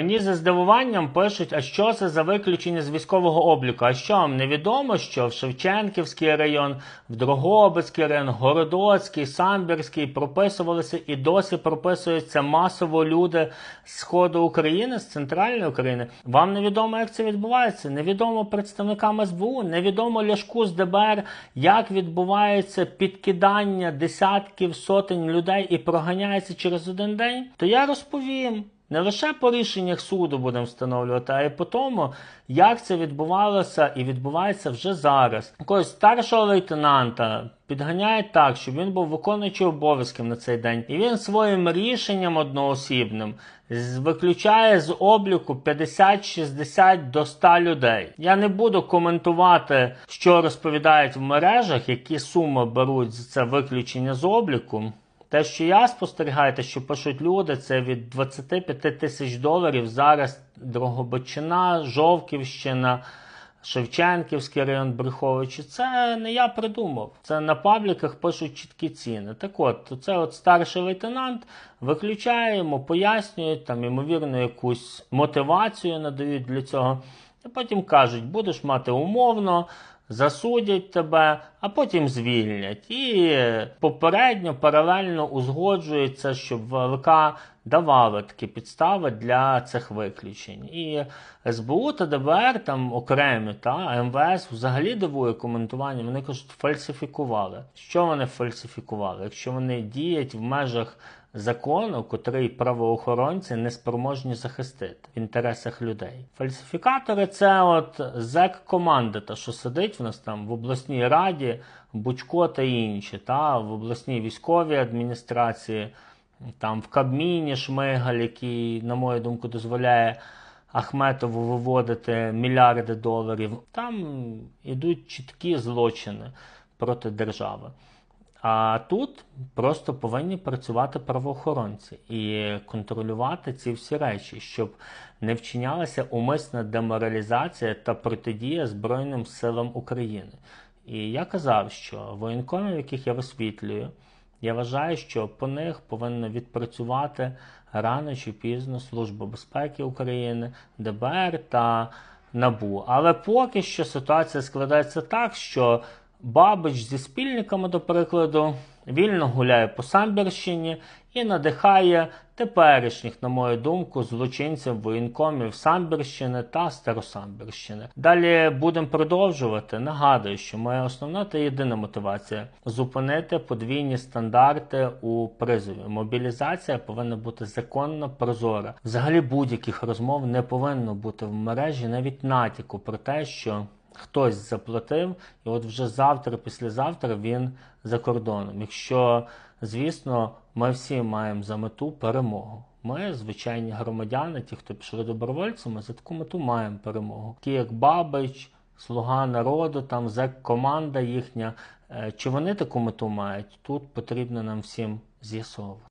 Мені за здивуванням пишуть, а що це за виключення з військового обліку? А що вам невідомо, що в Шевченківський район, в Дрогобицький район, Городоцький, Самбірський прописувалися і досі прописуються масово люди з сходу України, з центральної України. Вам невідомо, як це відбувається? Невідомо представникам СБУ, невідомо Ляшку з ДБР, як відбувається підкидання десятків сотень людей і проганяється через один день. То я розповім. Не лише по рішеннях суду будемо встановлювати, а й по тому, як це відбувалося і відбувається вже зараз. Якогось старшого лейтенанта підганяють так, щоб він був виконуючий обов'язків на цей день, і він своїм рішенням одноосібним виключає з обліку 50-60 до 100 людей. Я не буду коментувати, що розповідають в мережах, які суми беруть за це виключення з обліку. Те, що я спостерігаю, те, що пишуть люди, це від 25 тисяч доларів. Зараз Дрогобичина, Жовківщина, Шевченківський район Бреховичі. Це не я придумав. Це на пабліках пишуть чіткі ціни. Так от, це от старший лейтенант виключає йому, пояснюють, там, ймовірно, якусь мотивацію надають для цього. І потім кажуть, будеш мати умовно, засудять тебе, а потім звільнять. І попередньо паралельно узгоджується, щоб ВЛК давали такі підстави для цих виключень. І СБУ та ДБР там окремі, та МВС взагалі дивує коментування. Вони кажуть, фальсифікували. Що вони фальсифікували? Якщо вони діють в межах закону, котрий правоохоронці не спроможні захистити в інтересах людей. Фальсифікатори це от зек команда, та що сидить в нас там в обласній раді, Бучко та інші, та в обласній військовій адміністрації, там в Кабміні Шмигаль, який, на мою думку, дозволяє. Ахметову виводити мільярди доларів. Там ідуть чіткі злочини проти держави. А тут просто повинні працювати правоохоронці і контролювати ці всі речі, щоб не вчинялася умисна деморалізація та протидія Збройним силам України. І я казав, що воєнкомів, яких я висвітлюю, я вважаю, що по них повинна відпрацювати рано чи пізно Служба безпеки України, ДБР та НАБУ. Але поки що ситуація складається так, що Бабич зі спільниками, до прикладу, вільно гуляє по Самбірщині і надихає теперішніх, на мою думку, злочинців воєнкомів Самбірщини та Старосамбірщини. Далі будемо продовжувати. Нагадую, що моя основна та єдина мотивація зупинити подвійні стандарти у призові. Мобілізація повинна бути законна, прозора. Взагалі будь-яких розмов не повинно бути в мережі, навіть натяку про те, що хтось заплатив, і от вже завтра, післязавтра він за кордоном. Якщо, звісно, ми всі маємо за мету перемогу. Ми, звичайні громадяни, ті, хто пішли добровольцями, за таку мету маємо перемогу. Такі як Бабич, Слуга народу, там зек команда їхня. Е, Чи вони таку мету мають? Тут потрібно нам всім з'ясовувати.